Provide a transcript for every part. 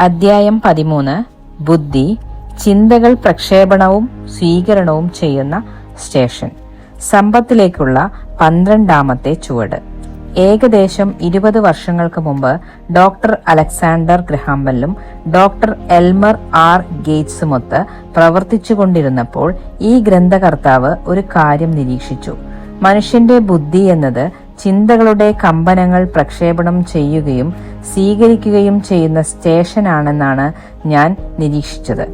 അദ്ധ്യായം പതിമൂന്ന്. ബുദ്ധി ചിന്തകൾ പ്രക്ഷേപണവും സ്വീകരണവും ചെയ്യുന്ന സ്റ്റേഷൻ. സമ്പത്തിലേക്കുള്ള പന്ത്രണ്ടാമത്തെ ചുവട്. ഏകദേശം ഇരുപത് വർഷങ്ങൾക്ക് മുമ്പ് ഡോക്ടർ അലക്സാണ്ടർ ഗ്രഹാംബെല്ലും ഡോക്ടർ എൽമർ ആർ ഗേറ്റ്സുമൊത്ത് പ്രവർത്തിച്ചുകൊണ്ടിരുന്നപ്പോൾ ഈ ഗ്രന്ഥകർത്താവ് ഒരു കാര്യം നിരീക്ഷിച്ചു. മനുഷ്യന്റെ ബുദ്ധി എന്നത് ചിന്തകളുടെ കമ്പനങ്ങൾ പ്രക്ഷേപണം ചെയ്യുകയും സ്വീകരിക്കുകയും ചെയ്യുന്ന സ്റ്റേഷനാണെന്നാണ് ഞാൻ നിരീക്ഷിച്ചത്.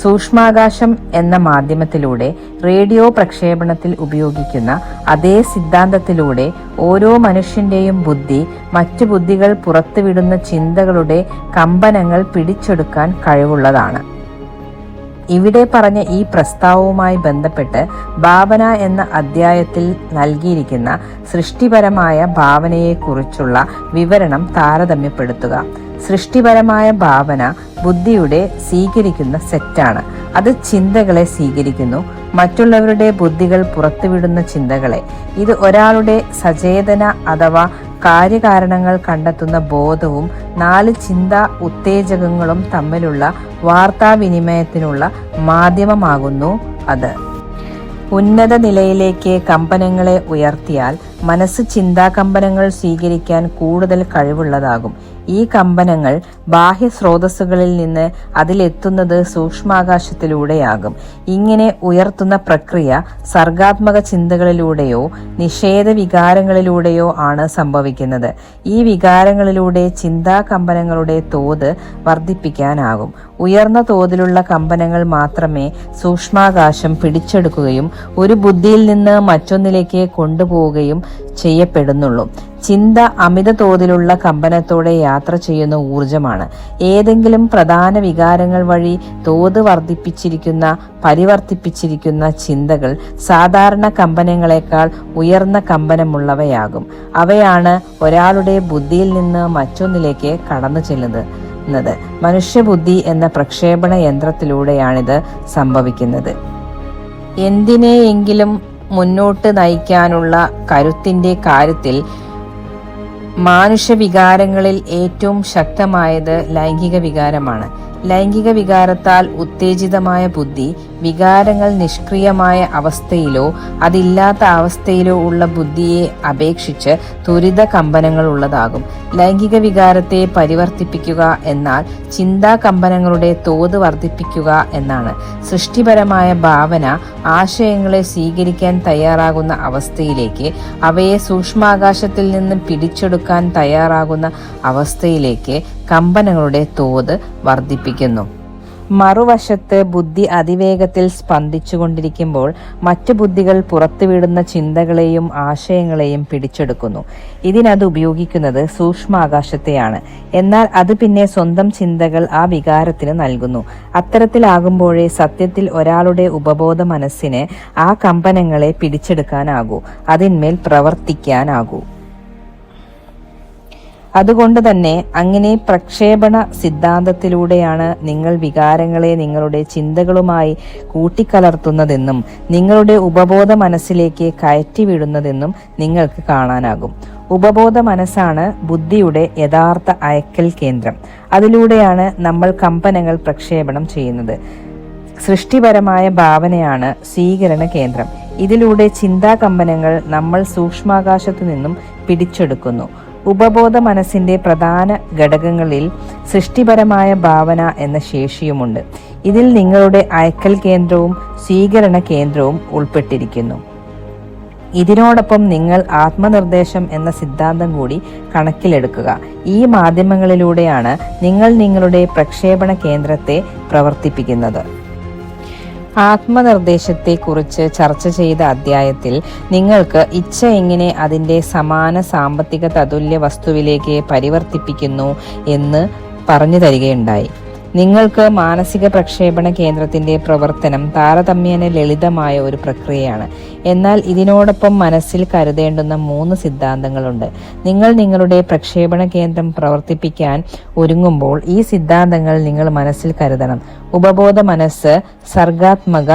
സൂക്ഷ്മാകാശം എന്ന മാധ്യമത്തിലൂടെ റേഡിയോ പ്രക്ഷേപണത്തിൽ ഉപയോഗിക്കുന്ന അതേ സിദ്ധാന്തത്തിലൂടെ ഓരോ മനുഷ്യന്റെയും ബുദ്ധി മറ്റു ബുദ്ധികൾ പുറത്തുവിടുന്ന ചിന്തകളുടെ കമ്പനങ്ങൾ പിടിച്ചെടുക്കാൻ കഴിവുള്ളതാണ്. ഇവിടെ പറഞ്ഞ ഈ പ്രസ്താവവുമായി ബന്ധപ്പെട്ട് ഭാവന എന്ന അധ്യായത്തിൽ നൽകിയിരിക്കുന്ന സൃഷ്ടിപരമായ ഭാവനയെക്കുറിച്ചുള്ള വിവരണം താരതമ്യപ്പെടുത്തുക. സൃഷ്ടിപരമായ ഭാവന ബുദ്ധിയുടെ സ്വീകരിക്കുന്ന സെറ്റാണ്. അത് ചിന്തകളെ സ്വീകരിക്കുന്നു. മറ്റുള്ളവരുടെ ബുദ്ധികൾ പുറത്തുവിടുന്ന ചിന്തകളെ. ഇത് ഒരാളുടെ സചേതന അഥവാ കാര്യകാരണങ്ങൾ കണ്ടെത്തുന്ന ബോധവും നാല് ചിന്താ ഉത്തേജകങ്ങളും തമ്മിലുള്ള വാർത്താവിനിമയത്തിനുള്ള മാധ്യമമാകുന്നു അത്. ഉന്നത നിലയിലേക്ക് കമ്പനങ്ങളെ ഉയർത്തിയാൽ മനസ്സ് ചിന്താ കമ്പനങ്ങൾ സ്വീകരിക്കാൻ കൂടുതൽ കഴിവുള്ളതാകും. ഈ കമ്പനങ്ങൾ ബാഹ്യ സ്രോതസ്സുകളിൽ നിന്ന് അതിലെത്തുന്നത് സൂക്ഷ്മാകാശത്തിലൂടെയാകും. ഇങ്ങനെ ഉയർത്തുന്ന പ്രക്രിയ സർഗാത്മക ചിന്തകളിലൂടെയോ നിഷേധ വികാരങ്ങളിലൂടെയോ ആണ് സംഭവിക്കുന്നത്. ഈ വികാരങ്ങളിലൂടെ ചിന്താ കമ്പനങ്ങളുടെ തോത് വർദ്ധിപ്പിക്കാനാകും. ഉയർന്ന തോതിലുള്ള കമ്പനങ്ങൾ മാത്രമേ സൂക്ഷ്മാകാശം പിടിച്ചെടുക്കുകയും ഒരു ബുദ്ധിയിൽ നിന്ന് മറ്റൊന്നിലേക്ക് കൊണ്ടുപോവുകയും ചെയ്യപ്പെടുന്നുള്ളൂ. ചിന്ത അമിത തോതിലുള്ള കമ്പനത്തോടെ യാത്ര ചെയ്യുന്ന ഊർജമാണ് ഏതെങ്കിലും പ്രധാന വികാരങ്ങൾ വഴി തോത് വർദ്ധിപ്പിച്ചിരിക്കുന്ന പരിവർത്തിപ്പിച്ചിരിക്കുന്ന ചിന്തകൾ സാധാരണ കമ്പനങ്ങളെക്കാൾ ഉയർന്ന കമ്പനമുള്ളവയാകും. അവയാണ് ഒരാളുടെ ബുദ്ധിയിൽ നിന്ന് മറ്റൊന്നിലേക്ക് കടന്നു ചെല്ലുന്നത്. മനുഷ്യബുദ്ധി എന്ന പ്രക്ഷേപണ യന്ത്രത്തിലൂടെയാണിത് സംഭവിക്കുന്നത്. എന്തിനെയെങ്കിലും മുന്നോട്ട് നയിക്കാനുള്ള കരുത്തിന്റെ കാര്യത്തിൽ മാനുഷ വികാരങ്ങളിൽ ഏറ്റവും ശക്തമായത് ലൈംഗിക വികാരമാണ്. ലൈംഗിക വികാരത്താൽ ഉത്തേജിതമായ ബുദ്ധി വികാരങ്ങൾ നിഷ്ക്രിയമായ അവസ്ഥയിലോ അതില്ലാത്ത അവസ്ഥയിലോ ഉള്ള ബുദ്ധിയെ അപേക്ഷിച്ച് ത്വരിത കമ്പനങ്ങൾ ഉള്ളതാകും. ലൈംഗിക വികാരത്തെ പരിവർത്തിപ്പിക്കുക എന്നാൽ ചിന്താ കമ്പനങ്ങളുടെ തോത് വർദ്ധിപ്പിക്കുക എന്നാണ്. സൃഷ്ടിപരമായ ഭാവന ആശയങ്ങളെ സ്വീകരിക്കാൻ തയ്യാറാകുന്ന അവസ്ഥയിലേക്ക് അവയെ സൂക്ഷ്മാകാശത്തിൽ നിന്ന് പിടിച്ചെടുക്കാൻ തയ്യാറാകുന്ന അവസ്ഥയിലേക്ക് കമ്പനങ്ങളുടെ തോത് വർദ്ധിപ്പിക്കുന്നു. മറുവശത്ത് ബുദ്ധി അതിവേഗത്തിൽ സ്പന്ദിച്ചുകൊണ്ടിരിക്കുമ്പോൾ മറ്റു ബുദ്ധികൾ പുറത്തുവിടുന്ന ചിന്തകളെയും ആശയങ്ങളെയും പിടിച്ചെടുക്കുന്നു. ഇതിനത് ഉപയോഗിക്കുന്നത് സൂക്ഷ്മാകാശത്തെയാണ്. എന്നാൽ അത് പിന്നെ സ്വന്തം ചിന്തകൾ ആ വികാരത്തിന് നൽകുന്നു. അത്തരത്തിലാകുമ്പോഴേ സത്യത്തിൽ ഒരാളുടെ ഉപബോധ മനസ്സിന് ആ കമ്പനങ്ങളെ പിടിച്ചെടുക്കാനാകൂ. അതിന്മേൽ പ്രവർത്തിക്കാനാകൂ. അതുകൊണ്ട് തന്നെ അങ്ങനെ പ്രക്ഷേപണ സിദ്ധാന്തത്തിലൂടെയാണ് നിങ്ങൾ വികാരങ്ങളെ നിങ്ങളുടെ ചിന്തകളുമായി കൂട്ടിക്കലർത്തുന്നതെന്നും നിങ്ങളുടെ ഉപബോധ മനസ്സിലേക്ക് കയറ്റിവിടുന്നതെന്നും നിങ്ങൾക്ക് കാണാനാകും. ഉപബോധ മനസ്സാണ് ബുദ്ധിയുടെ യഥാർത്ഥ അയക്കൽ കേന്ദ്രം. അതിലൂടെയാണ് നമ്മൾ കമ്പനങ്ങൾ പ്രക്ഷേപണം ചെയ്യുന്നത്. സൃഷ്ടിപരമായ ഭാവനയാണ് സ്വീകരണ കേന്ദ്രം. ഇതിലൂടെ ചിന്താകമ്പനങ്ങൾ നമ്മൾ സൂക്ഷ്മാകാശത്തു നിന്നും പിടിച്ചെടുക്കുന്നു. ഉപബോധ മനസ്സിന്റെ പ്രധാന ഘടകങ്ങളിൽ സൃഷ്ടിപരമായ ഭാവന എന്ന ശേഷിയുമുണ്ട്. ഇതിൽ നിങ്ങളുടെ അയക്കൽ കേന്ദ്രവും സ്വീകരണ കേന്ദ്രവും ഉൾപ്പെട്ടിരിക്കുന്നു. ഇതിനോടൊപ്പം നിങ്ങൾ ആത്മനിർദ്ദേശം എന്ന സിദ്ധാന്തം കൂടി കണക്കിലെടുക്കുക. ഈ മാധ്യമങ്ങളിലൂടെയാണ് നിങ്ങൾ നിങ്ങളുടെ പ്രക്ഷേപണ കേന്ദ്രത്തെ പ്രവർത്തിപ്പിക്കുന്നത്. ആത്മനിർദ്ദേശത്തെക്കുറിച്ച് ചർച്ച ചെയ്ത അധ്യായത്തിൽ നിങ്ങൾക്ക് ഇച്ഛ എങ്ങനെ അതിന്റെ സമാന സാമ്പത്തിക തതുല്യ വസ്തുവിലേക്ക് പരിവർത്തിപ്പിക്കുന്നു എന്ന് പറഞ്ഞു തരികയുണ്ടായി. നിങ്ങൾക്ക് മാനസിക പ്രക്ഷേപണ കേന്ദ്രത്തിന്റെ പ്രവർത്തനം താരതമ്യേന ലളിതമായ ഒരു പ്രക്രിയയാണ്. എന്നാൽ ഇതിനോടൊപ്പം മനസ്സിൽ കരുതേണ്ടുന്ന മൂന്ന് സിദ്ധാന്തങ്ങളുണ്ട്. നിങ്ങൾ നിങ്ങളുടെ പ്രക്ഷേപണ കേന്ദ്രം പ്രവർത്തിപ്പിക്കാൻ ഒരുങ്ങുമ്പോൾ ഈ സിദ്ധാന്തങ്ങൾ നിങ്ങൾ മനസ്സിൽ കരുതണം. ഉപബോധ മനസ്സ് സർഗാത്മക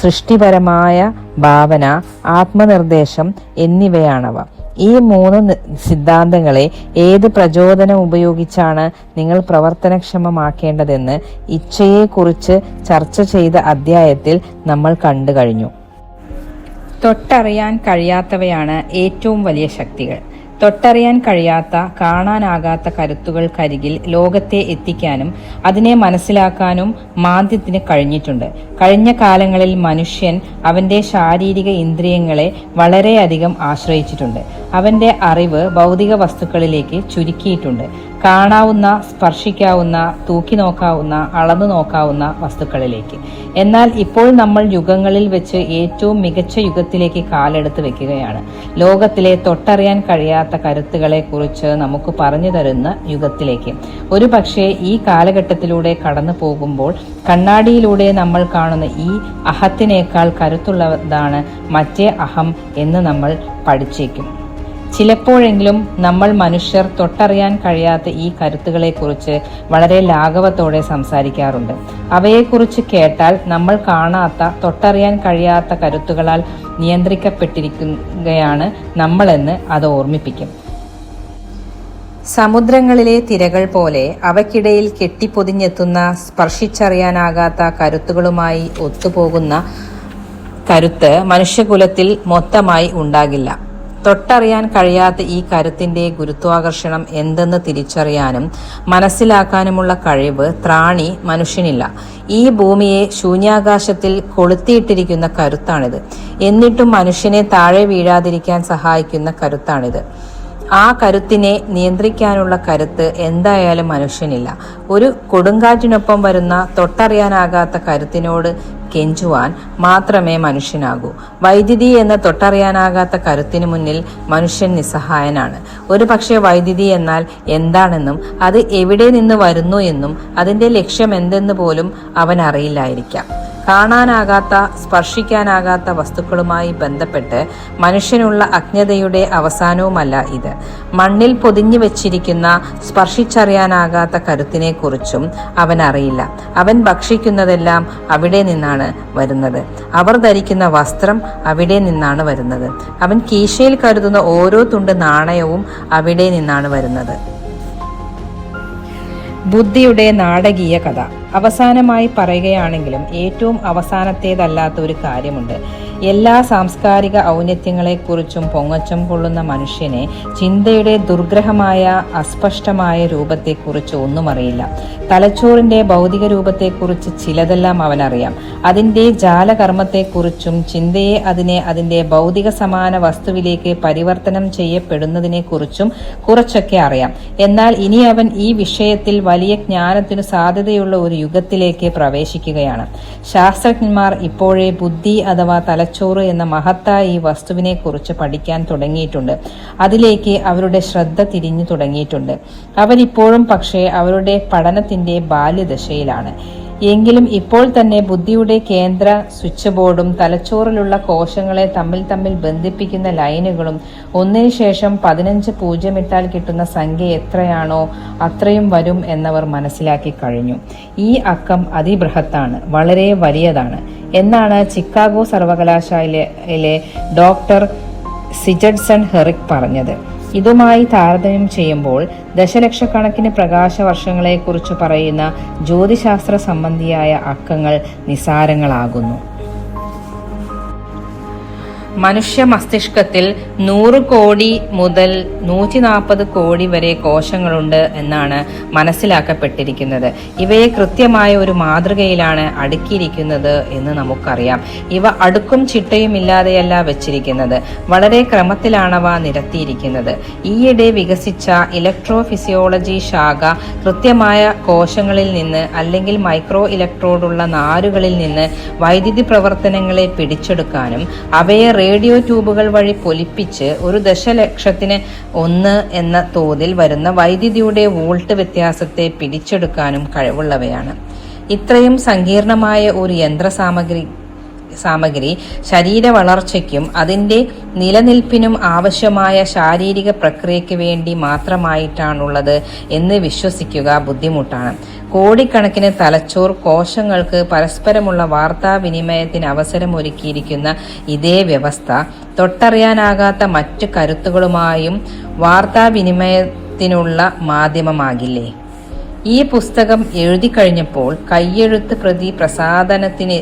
സൃഷ്ടിപരമായ ഭാവന ആത്മനിർദ്ദേശം എന്നിവയാണവ. ഈ മൂന്ന് സിദ്ധാന്തങ്ങളെ ഏത് പ്രചോദനം ഉപയോഗിച്ചാണ് നിങ്ങൾ പ്രവർത്തനക്ഷമമാക്കേണ്ടതെന്ന് ഇച്ഛയെക്കുറിച്ച് ചർച്ച ചെയ്ത അധ്യായത്തിൽ നമ്മൾ കണ്ടു കഴിഞ്ഞു. തൊട്ടറിയാൻ കഴിയാത്തവയാണ് ഏറ്റവും വലിയ ശക്തികൾ. തൊട്ടറിയാൻ കഴിയാത്ത കാണാനാകാത്ത കരുത്തുകൾക്കരികിൽ ലോകത്തെ എത്തിക്കാനും അതിനെ മനസ്സിലാക്കാനും മാന്ദ്യത്തിന് കഴിഞ്ഞിട്ടുണ്ട്. കഴിഞ്ഞ കാലങ്ങളിൽ മനുഷ്യൻ അവന്റെ ശാരീരിക ഇന്ദ്രിയങ്ങളെ വളരെയധികം ആശ്രയിച്ചിട്ടുണ്ട്. അവന്റെ അറിവ് ഭൗതിക വസ്തുക്കളിലേക്ക് ചുരുക്കിയിട്ടുണ്ട്. കാണാവുന്ന സ്പർശിക്കാവുന്ന തൂക്കി നോക്കാവുന്ന അളന്നു നോക്കാവുന്ന വസ്തുക്കളിലേക്ക്. എന്നാൽ ഇപ്പോൾ നമ്മൾ യുഗങ്ങളിൽ വെച്ച് ഏറ്റവും മികച്ച യുഗത്തിലേക്ക് കാലെടുത്ത് വെക്കുകയാണ്. ലോകത്തിലെ തൊട്ടറിയാൻ കഴിയാത്ത കരുത്തുകളെ കുറിച്ച് നമുക്ക് പറഞ്ഞു തരുന്ന യുഗത്തിലേക്ക്. ഒരു പക്ഷേ ഈ കാലഘട്ടത്തിലൂടെ കടന്നു പോകുമ്പോൾ കണ്ണാടിയിലൂടെ നമ്മൾ കാണുന്ന ഈ അഹത്തിനേക്കാൾ കരുത്തുള്ളതാണ് മറ്റേ അഹം എന്ന് നമ്മൾ പഠിച്ചേക്കും. ചിലപ്പോഴെങ്കിലും നമ്മൾ മനുഷ്യർ തൊട്ടറിയാൻ കഴിയാത്ത ഈ കരുത്തുകളെക്കുറിച്ച് വളരെ ലാഘവത്തോടെ സംസാരിക്കാറുണ്ട്. അവയെക്കുറിച്ച് കേട്ടാൽ നമ്മൾ കാണാത്ത തൊട്ടറിയാൻ കഴിയാത്ത കരുത്തുകളാൽ നിയന്ത്രിക്കപ്പെട്ടിരിക്കുകയാണ് നമ്മളെന്ന് അത് ഓർമ്മിപ്പിക്കും. സമുദ്രങ്ങളിലെ തിരകൾ പോലെ അവയ്ക്കിടയിൽ കെട്ടിപ്പൊതിഞ്ഞെത്തുന്ന സ്പർശിച്ചറിയാനാകാത്ത കരുത്തുകളുമായി ഒത്തുപോകുന്ന കരുത്ത് മനുഷ്യകുലത്തിൽ മൊത്തമായി ഉണ്ടാകില്ല. തൊട്ടറിയാൻ കഴിയാത്ത ഈ കരുത്തിന്റെ ഗുരുത്വാകർഷണം എന്തെന്ന് തിരിച്ചറിയാനും മനസ്സിലാക്കാനുമുള്ള കഴിവ് ത്രാണി മനുഷ്യനില്ല. ഈ ഭൂമിയെ ശൂന്യാകാശത്തിൽ കൊളുത്തിയിട്ടിരിക്കുന്ന കരുത്താണിത്. എന്നിട്ടും മനുഷ്യനെ താഴെ വീഴാതിരിക്കാൻ സഹായിക്കുന്ന കരുത്താണിത്. ആ കരുത്തിനെ നിയന്ത്രിക്കാനുള്ള കരുത്ത് എന്തായാലും മനുഷ്യനില്ല. ഒരു കൊടുങ്കാറ്റിനൊപ്പം വരുന്ന തൊട്ടറിയാനാകാത്ത കരുത്തിനോട് കെഞ്ചുവാൻ മാത്രമേ മനുഷ്യനാകൂ. വൈദ്യുതി എന്ന തൊട്ടറിയാനാകാത്ത കരുത്തിനു മുന്നിൽ മനുഷ്യൻ നിസ്സഹായനാണ്. ഒരു പക്ഷേ വൈദ്യുതി എന്നാൽ എന്താണെന്നും അത് എവിടെ നിന്ന് വരുന്നു എന്നും അതിന്റെ ലക്ഷ്യം എന്തെന്ന് പോലും അവൻ അറിയില്ലായിരിക്കാം. കാണാനാകാത്ത സ്പർശിക്കാനാകാത്ത വസ്തുക്കളുമായി ബന്ധപ്പെട്ട് മനുഷ്യനുള്ള അജ്ഞതയുടെ അവസാനവുമല്ല ഇത്. മണ്ണിൽ പൊതിഞ്ഞു വെച്ചിരിക്കുന്ന സ്പർശിച്ചറിയാനാകാത്ത കരുത്തിനെക്കുറിച്ചും അവൻ അറിയില്ല അവൻ ഭക്ഷിക്കുന്നതെല്ലാം അവിടെ നിന്നാണ് വരുന്നത്. അവർ ധരിക്കുന്ന വസ്ത്രം അവിടെ നിന്നാണ് വരുന്നത്. അവൻ കീശയിൽ കരുതുന്ന ഓരോ തുണ്ട് നാണയവും അവിടെ നിന്നാണ് വരുന്നത്. ബുദ്ധിയുടെ നാടകീയ കഥ. അവസാനമായി പറയുകയാണെങ്കിലും ഏറ്റവും അവസാനത്തേതല്ലാത്ത ഒരു കാര്യമുണ്ട്. എല്ലാ സാംസ്കാരിക ഔന്നത്യങ്ങളെക്കുറിച്ചും പൊങ്ങച്ചം കൊള്ളുന്ന മനുഷ്യനെ ചിന്തയുടെ ദുർഗ്രഹമായ അസ്പഷ്ടമായ രൂപത്തെക്കുറിച്ച് ഒന്നും അറിയില്ല തലച്ചോറിന്റെ ഭൗതിക രൂപത്തെക്കുറിച്ച് ചിലതെല്ലാം അവനറിയാം. അതിന്റെ ജാലകർമ്മത്തെക്കുറിച്ചും ചിന്തയെ അതിനെ അതിന്റെ ഭൗതിക സമാന വസ്തുവിലേക്ക് പരിവർത്തനം ചെയ്യപ്പെടുന്നതിനെക്കുറിച്ചും കുറച്ചൊക്കെ അറിയാം. എന്നാൽ ഇനി അവൻ ഈ വിഷയത്തിൽ വലിയ ജ്ഞാനത്തിനു സാധ്യതയുള്ള ഒരു യുഗത്തിലേക്ക് പ്രവേശിക്കുകയാണ്. ശാസ്ത്രജ്ഞന്മാർ ഇപ്പോഴേ ബുദ്ധി അഥവാ തലച്ചോറ് എന്ന മഹത്തായ ഈ വസ്തുവിനെ കുറിച്ച് പഠിക്കാൻ തുടങ്ങിയിട്ടുണ്ട്. അതിലേക്ക് അവരുടെ ശ്രദ്ധ തിരിഞ്ഞു തുടങ്ങിയിട്ടുണ്ട്. അവരിപ്പോഴും പക്ഷേ അവരുടെ പഠനത്തിന്റെ ബാല്യദശയിലാണ്. എങ്കിലും ഇപ്പോൾ തന്നെ ബുദ്ധിയുടെ കേന്ദ്ര സ്വിച്ച് ബോർഡും തലച്ചോറിലുള്ള കോശങ്ങളെ തമ്മിൽ തമ്മിൽ ബന്ധിപ്പിക്കുന്ന ലൈനുകളും ഒന്നിനു ശേഷം പതിനഞ്ച് പൂജ്യമിട്ടാൽ കിട്ടുന്ന സംഖ്യ എത്രയാണോ അത്രയും വരും എന്നവർ മനസ്സിലാക്കി കഴിഞ്ഞു. ഈ അക്കം അതിബൃഹത്താണ് വളരെ വലിയതാണ്. എന്നാണ് ചിക്കാഗോ സർവകലാശാലയിലെ ഡോക്ടർ സിജഡ്സൺ ഹെറിക് പറഞ്ഞത്. ഇതുമായി താരതമ്യം ചെയ്യുമ്പോൾ ദശലക്ഷക്കണക്കിന് പ്രകാശ വർഷങ്ങളെക്കുറിച്ച് പറയുന്ന ജ്യോതിശാസ്ത്ര സംബന്ധിയായ അക്കങ്ങൾ നിസാരങ്ങളാകുന്നു. മനുഷ്യ മസ്തിഷ്കത്തിൽ നൂറ് കോടി മുതൽ നൂറ്റി നാൽപ്പത് കോടി വരെ കോശങ്ങളുണ്ട് എന്നാണ് മനസ്സിലാക്കപ്പെട്ടിരിക്കുന്നത്. ഇവയെ കൃത്യമായ ഒരു മാതൃകയിലാണ് അടുക്കിയിരിക്കുന്നത് എന്ന് നമുക്കറിയാം. ഇവ അടുക്കും ചിട്ടയും ഇല്ലാതെയല്ല വെച്ചിരിക്കുന്നത്. വളരെ ക്രമത്തിലാണവ നിരത്തിയിരിക്കുന്നത്. ഈയിടെ വികസിച്ച ഇലക്ട്രോ ഫിസിയോളജി ശാഖ കൃത്യമായ കോശങ്ങളിൽ നിന്ന് അല്ലെങ്കിൽ മൈക്രോ ഇലക്ട്രോഡുള്ള നാരുകളിൽ നിന്ന് വൈദ്യുതി പ്രവർത്തനങ്ങളെ പിടിച്ചെടുക്കാനും അവയെ റേഡിയോ ട്യൂബുകൾ വഴി പൊലിപ്പിച്ച് ഒരു ദശലക്ഷത്തിന് ഒന്ന് എന്ന തോതിൽ വരുന്ന വൈദ്യുതിയുടെ വോൾട്ട് വ്യത്യാസത്തെ പിടിച്ചെടുക്കാനും കഴിവുള്ളവയാണ്. ഇത്രയും സങ്കീർണമായ ഒരു യന്ത്രസാമഗ്രി സാമഗ്രി ശരീര വളർച്ചയ്ക്കും അതിന്റെ നിലനിൽപ്പിനും ആവശ്യമായ ശാരീരിക പ്രക്രിയയ്ക്ക് വേണ്ടി മാത്രമായിട്ടാണുള്ളത് എന്ന് വിശ്വസിക്കുക ബുദ്ധിമുട്ടാണ്. കോടിക്കണക്കിന് തലച്ചോർ കോശങ്ങൾക്ക് പരസ്പരമുള്ള വാർത്താവിനിമയത്തിന് അവസരമൊരുക്കിയിരിക്കുന്ന ഇതേ വ്യവസ്ഥ തൊട്ടറിയാനാകാത്ത മറ്റു കരുത്തുകളുമായും വാർത്താവിനിമയത്തിനുള്ള മാധ്യമമാകില്ലേ? ഈ പുസ്തകം എഴുതി കഴിഞ്ഞപ്പോൾ കയ്യെഴുത്ത് പ്രതി പ്രസാധനത്തിന്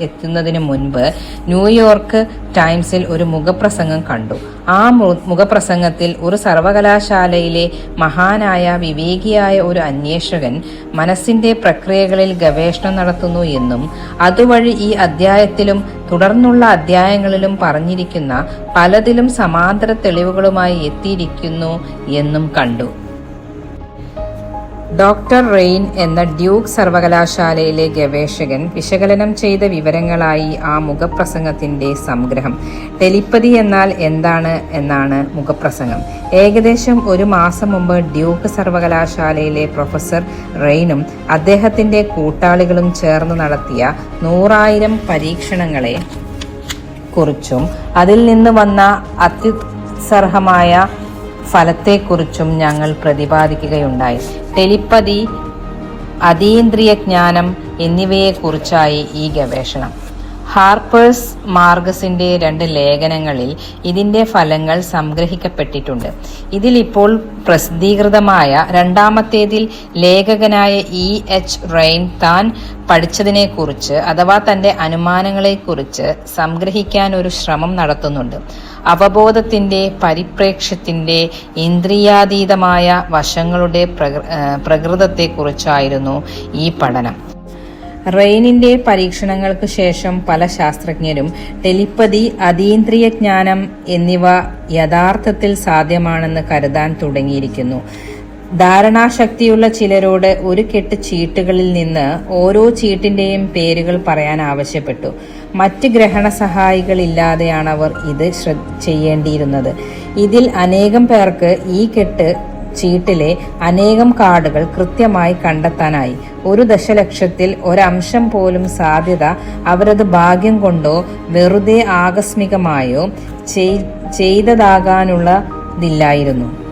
എത്തുന്നതിന് മുൻപ് ന്യൂയോർക്ക് ടൈംസിൽ ഒരു മുഖപ്രസംഗം കണ്ടു. ആ മുഖപ്രസംഗത്തിൽ ഒരു സർവകലാശാലയിലെ മഹാനായ വിവേകിയായ ഒരു അന്വേഷകൻ മനസ്സിന്റെ പ്രക്രിയകളിൽ ഗവേഷണം നടത്തുന്നു എന്നും അതുവഴി ഈ അധ്യായത്തിലും തുടർന്നുള്ള അധ്യായങ്ങളിലും പറഞ്ഞിരിക്കുന്ന പലതിലും സമാന്തര തെളിവുകളുമായി എത്തിയിരിക്കുന്നു എന്നും കണ്ടു. ഡോക്ടർ റെയിൻ എന്ന ഡ്യൂക്ക് സർവകലാശാലയിലെ ഗവേഷകൻ വിശകലനം ചെയ്ത വിവരങ്ങളായി ആ മുഖപ്രസംഗത്തിന്റെ സംഗ്രഹം. ടെലിപ്പതി എന്നാൽ എന്താണ് എന്നാണ് മുഖപ്രസംഗം. ഏകദേശം ഒരു മാസം മുമ്പ് ഡ്യൂക്ക് സർവകലാശാലയിലെ പ്രൊഫസർ റെയിനും അദ്ദേഹത്തിന്റെ കൂട്ടാളികളും ചേർന്ന് നടത്തിയ നൂറായിരം പരീക്ഷണങ്ങളെ കുറിച്ചും അതിൽ നിന്ന് വന്ന അത്യുത്സർഹമായ ഫലത്തെക്കുറിച്ചും ഞങ്ങൾ പ്രതിപാദിക്കുകയുണ്ടായി. ടെലിപ്പതി അതീന്ദ്രിയ ജ്ഞാനം എന്നിവയെക്കുറിച്ചായി ഈ ഗവേഷണം. ഹാർപ്പേഴ്സ് മാർഗസിന്റെ രണ്ട് ലേഖനങ്ങളിൽ ഇതിന്റെ ഫലങ്ങൾ സംഗ്രഹിക്കപ്പെട്ടിട്ടുണ്ട്. ഇതിലിപ്പോൾ പ്രസിദ്ധീകൃതമായ രണ്ടാമത്തേതിൽ ലേഖകനായ ഇ. എച്ച്. റെയിൻ താൻ പഠിച്ചതിനെക്കുറിച്ച് അഥവാ തന്റെ അനുമാനങ്ങളെക്കുറിച്ച് സംഗ്രഹിക്കാൻ ഒരു ശ്രമം നടത്തുന്നുണ്ട്. അവബോധത്തിന്റെ പരിപ്രേക്ഷ്യത്തിന്റെ ഇന്ദ്രിയാതീതമായ വശങ്ങളുടെ പ്രകൃതത്തെക്കുറിച്ചായിരുന്നു ഈ പഠനം. റെയിനിന്റെ പരീക്ഷണങ്ങൾക്ക് ശേഷം പല ശാസ്ത്രജ്ഞരും ടെലിപ്പതി അതീന്ദ്രിയ ജ്ഞാനം എന്നിവ യഥാർത്ഥത്തിൽ സാധ്യമാണെന്ന് കരുതാൻ തുടങ്ങിയിരിക്കുന്നു. ധാരണാശക്തിയുള്ള ചിലരോട് ഒരു കെട്ട് ചീട്ടുകളിൽ നിന്ന് ഓരോ ചീട്ടിന്റെയും പേരുകൾ പറയാൻ ആവശ്യപ്പെട്ടു. മറ്റ് ഗ്രഹണ സഹായികളില്ലാതെയാണ് അവർ ഇത് ചെയ്യേണ്ടിയിരുന്നത്. ഇതിൽ അനേകം പേർക്ക് ഈ കെട്ട് ചീട്ടിലെ അനേകം കാർഡുകൾ കൃത്യമായി കണ്ടെത്താനായി. ഒരു ദശലക്ഷത്തിൽ ഒരംശം പോലും സാധ്യത അവരത് ഭാഗ്യം കൊണ്ടോ വെറുതെ ആകസ്മികമായോ ചെയ്- ചെയ്തതാകാനുള്ളതില്ലായിരുന്നു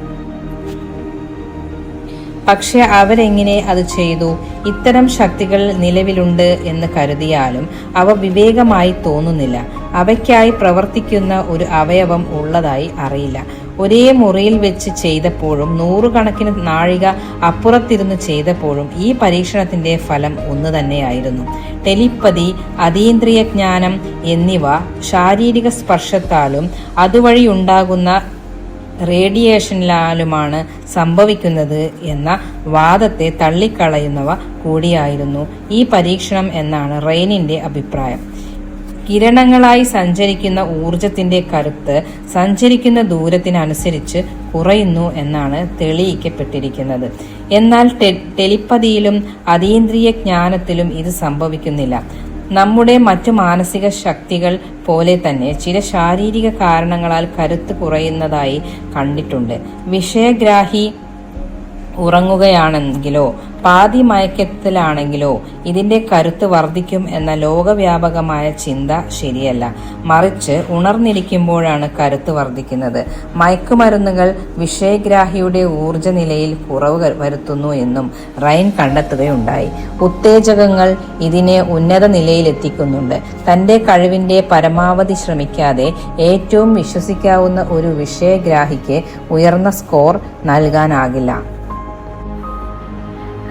പക്ഷെ അവരെങ്ങനെ അത് ചെയ്തു? ഇത്തരം ശക്തികൾ നിലവിലുണ്ട് എന്ന് കരുതിയാലും അവ വിവേകമായി തോന്നുന്നില്ല. അവയ്ക്കായി പ്രവർത്തിക്കുന്ന ഒരു അവയവം ഉള്ളതായി അറിയില്ല. ഒരേ മുറിയിൽ വെച്ച് ചെയ്തപ്പോഴും നൂറുകണക്കിന് നാഴിക അപ്പുറത്തിരുന്ന് ചെയ്തപ്പോഴും ഈ പരീക്ഷണത്തിന്റെ ഫലം ഒന്ന് തന്നെയായിരുന്നു. ടെലിപ്പതി അതീന്ദ്രിയ ജ്ഞാനം എന്നിവ ശാരീരിക സ്പർശത്താലും അതുവഴി ഉണ്ടാകുന്ന റേഡിയേഷനിലാലുമാണ് സംഭവിക്കുന്നത് എന്ന വാദത്തെ തള്ളിക്കളയുന്നവ കൂടിയായിരുന്നു ഈ പരീക്ഷണം എന്നാണ് റെയിനിന്റെ അഭിപ്രായം. കിരണങ്ങളായി സഞ്ചരിക്കുന്ന ഊർജത്തിന്റെ കരുത്ത് സഞ്ചരിക്കുന്ന ദൂരത്തിനനുസരിച്ച് കുറയുന്നു എന്നാണ് തെളിയിക്കപ്പെട്ടിരിക്കുന്നത്. എന്നാൽ ടെലിപ്പതിയിലും അതീന്ദ്രിയ ജ്ഞാനത്തിലും ഇത് സംഭവിക്കുന്നില്ല. നമ്മുടെ മറ്റു മാനസിക ശക്തികൾ പോലെ തന്നെ ചില ശാരീരിക കാരണങ്ങളാൽ കരുത്ത് കുറയുന്നതായി കണ്ടിട്ടുണ്ട്. വിഷയഗ്രാഹി ഉറങ്ങുകയാണെങ്കിലോ പാതി മയക്കത്തിലാണെങ്കിലോ ഇതിന്റെ കരുത്ത് വർദ്ധിക്കും എന്ന ലോകവ്യാപകമായ ചിന്ത ശരിയല്ല. മറിച്ച് ഉണർന്നിരിക്കുമ്പോഴാണ് കരുത്ത് വർദ്ധിക്കുന്നത്. മയക്കുമരുന്നുകൾ വിഷയഗ്രാഹിയുടെ ഊർജ നിലയിൽ കുറവ് വരുത്തുന്നു എന്നും റൈൻ കണ്ടെത്തുകയുണ്ടായി. ഉത്തേജകങ്ങൾ ഇതിനെ ഉന്നത നിലയിലെത്തിക്കുന്നുണ്ട്. തന്റെ കഴിവിന്റെ പരമാവധി ശ്രമിക്കാതെ ഏറ്റവും വിശ്വസിക്കാവുന്ന ഒരു വിഷയഗ്രാഹിക്ക് ഉയർന്ന സ്കോർ നൽകാനാകില്ല.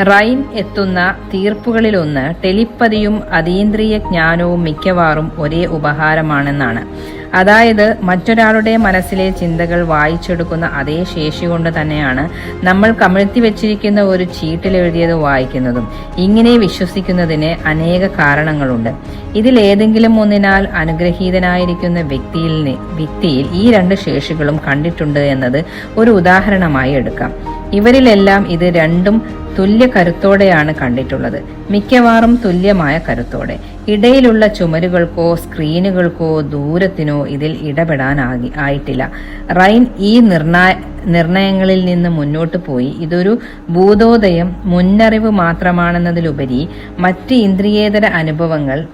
റൈൻ എത്തുന്ന തീർപ്പുകളിലൊന്ന് ടെലിപ്പതിയും അതീന്ദ്രിയ ജ്ഞാനവും മിക്കവാറും ഒരേ ഉപഹാരമാണെന്നാണ്. അതായത് മറ്റൊരാളുടെ മനസ്സിലെ ചിന്തകൾ വായിച്ചെടുക്കുന്ന അതേ ശേഷി കൊണ്ട് തന്നെയാണ് നമ്മൾ കമിഴ്ത്തി വെച്ചിരിക്കുന്ന ഒരു ചീട്ടിലെഴുതിയത് വായിക്കുന്നതും. ഇങ്ങനെ വിശ്വസിക്കുന്നതിന് അനേക കാരണങ്ങളുണ്ട്. ഇതിലേതെങ്കിലും ഒന്നിനാൽ അനുഗ്രഹീതനായിരിക്കുന്ന വ്യക്തിയിൽ വ്യക്തിയിൽ ഈ രണ്ട് ശേഷികളും കണ്ടിട്ടുണ്ട് എന്നത് ഒരു ഉദാഹരണമായി എടുക്കാം. ഇവരിലെല്ലാം ഇത് രണ്ടും തുല്യ കരുത്തോടെയാണ് കണ്ടിട്ടുള്ളത്. മിക്കവാറും തുല്യമായ കരുത്തോടെ. ഇടയിലുള്ള ചുമരുകൾക്കോ സ്ക്രീനുകൾക്കോ ദൂരത്തിനോ ഇതിൽ ഇടപെടാനാകി ആയിട്ടില്ല. റൈൻ ഈ നിർണായ നിർണയങ്ങളിൽ നിന്ന് മുന്നോട്ട് പോയി. ഇതൊരു ഭൂതോദയം മുന്നറിവ് മാത്രമാണെന്നതിലുപരി മറ്റ് ഇന്ദ്രിയേതര അനുഭവങ്ങൾ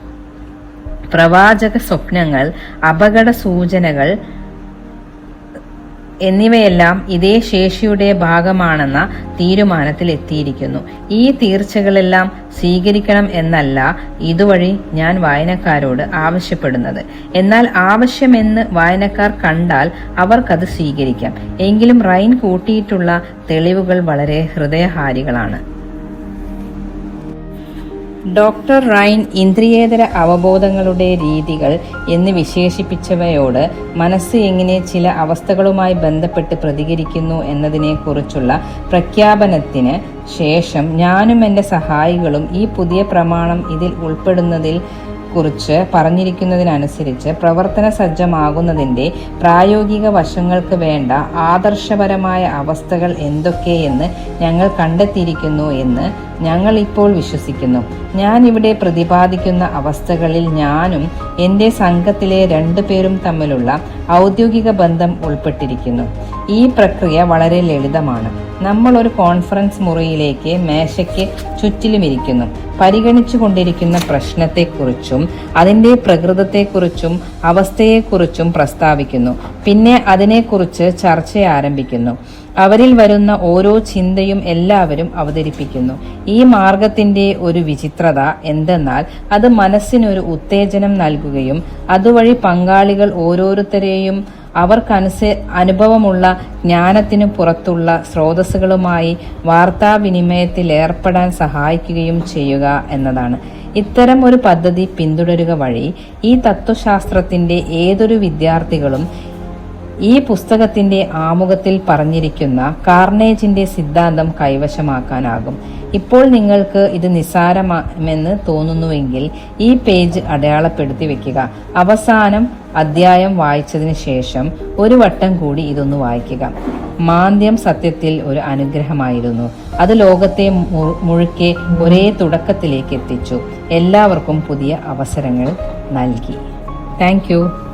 പ്രവാചക സ്വപ്നങ്ങൾ അപകട സൂചനകൾ എന്നിവയെല്ലാം ഇതേ ശേഷിയുടെ ഭാഗമാണെന്ന തീരുമാനത്തിൽ എത്തിയിരിക്കുന്നു ഈ തീർച്ചകളെല്ലാം സ്വീകരിക്കണം എന്നല്ല ഇതുവഴി ഞാൻ വായനക്കാരോട് ആവശ്യപ്പെടുന്നത്. എന്നാൽ ആവശ്യമെന്ന് വായനക്കാർ കണ്ടാൽ അവർക്കത് സ്വീകരിക്കാം. എങ്കിലും റൈൻ കൂട്ടിയിട്ടുള്ള തെളിവുകൾ വളരെ ഹൃദയഹാരികളാണ്. ഡോക്ടർ റൈൻ ഇന്ദ്രിയേതര അവബോധങ്ങളുടെ രീതികൾ എന്ന് വിശേഷിപ്പിച്ചവയോട് മനസ്സ് എങ്ങനെ ചില അവസ്ഥകളുമായി ബന്ധപ്പെട്ട് പ്രതികരിക്കുന്നു എന്നതിനെക്കുറിച്ചുള്ള പ്രഖ്യാപനത്തിന് ശേഷം ഞാനും എന്റെ സഹായികളും ഈ പുതിയ പ്രമാണം ഇതിൽ ഉൾപ്പെടുന്നതിൽ കുറിച്ച് പറഞ്ഞിരിക്കുന്നതിനനുസരിച്ച് പ്രവർത്തന സജ്ജമാകുന്നതിന്റെ പ്രായോഗിക വശങ്ങൾക്ക് വേണ്ട ആദർശപരമായ അവസ്ഥകൾ എന്തൊക്കെയെന്ന് ഞങ്ങൾ കണ്ടെത്തിയിരിക്കുന്നു എന്ന് ഞങ്ങൾ ഇപ്പോൾ വിശ്വസിക്കുന്നു. ഞാൻ ഇവിടെ പ്രതിപാദിക്കുന്ന അവസ്ഥകളിൽ ഞാനും എന്റെ സംഘത്തിലെ രണ്ടു പേരും തമ്മിലുള്ള ഔദ്യോഗിക ബന്ധം ഉൾപ്പെട്ടിരിക്കുന്നു. ഈ പ്രക്രിയ വളരെ ലളിതമാണ്. നമ്മൾ ഒരു കോൺഫറൻസ് മുറിയിലേക്ക് മേശയ്ക്ക് ചുറ്റിലും ഇരിക്കുന്നു പരിഗണിച്ചു കൊണ്ടിരിക്കുന്ന പ്രശ്നത്തെക്കുറിച്ചും അതിന്റെ പ്രകൃതത്തെക്കുറിച്ചും അവസ്ഥയെക്കുറിച്ചും പ്രസ്താവിക്കുന്നു. പിന്നെ അതിനെക്കുറിച്ച് ചർച്ച ആരംഭിക്കുന്നു. അവരിൽ വരുന്ന ഓരോ ചിന്തയും എല്ലാവരും അവതരിപ്പിക്കുന്നു. ഈ മാർഗത്തിന്റെ ഒരു വിചിത്രത എന്തെന്നാൽ അത് മനസ്സിനൊരു ഉത്തേജനം നൽകുകയും അതുവഴി പങ്കാളികൾ ഓരോരുത്തരെയും അവർക്കനുസ അനുഭവമുള്ള ജ്ഞാനത്തിനു പുറത്തുള്ള സ്രോതസ്സുകളുമായി വാർത്താവിനിമയത്തിൽ ഏർപ്പെടാൻ സഹായിക്കുകയും ചെയ്യുക എന്നതാണ്. ഇത്തരം ഒരു പദ്ധതി പിന്തുടരുക വഴി ഈ തത്വശാസ്ത്രത്തിന്റെ ഏതൊരു വിദ്യാർത്ഥികളും ഈ പുസ്തകത്തിന്റെ ആമുഖത്തിൽ പറഞ്ഞിരിക്കുന്ന കാർണേജിന്റെ സിദ്ധാന്തം കൈവശമാക്കാനാകും. ഇപ്പോൾ നിങ്ങൾക്ക് ഇത് നിസ്സാരമെന്ന് തോന്നുന്നുവെങ്കിൽ ഈ പേജ് അടയാളപ്പെടുത്തി വെക്കുക. അവസാനം അദ്ധ്യായം വായിച്ചതിന് ശേഷം ഒരു വട്ടം കൂടി ഇതൊന്ന് വായിക്കുക. മാന്ദ്യം സത്യത്തിൽ ഒരു അനുഗ്രഹമായിരുന്നു. അത് ലോകത്തെ മുഴുക്കെ ഒരേ തുടക്കത്തിലേക്ക് എത്തിച്ചു. എല്ലാവർക്കും പുതിയ അവസരങ്ങൾ നൽകി. താങ്ക്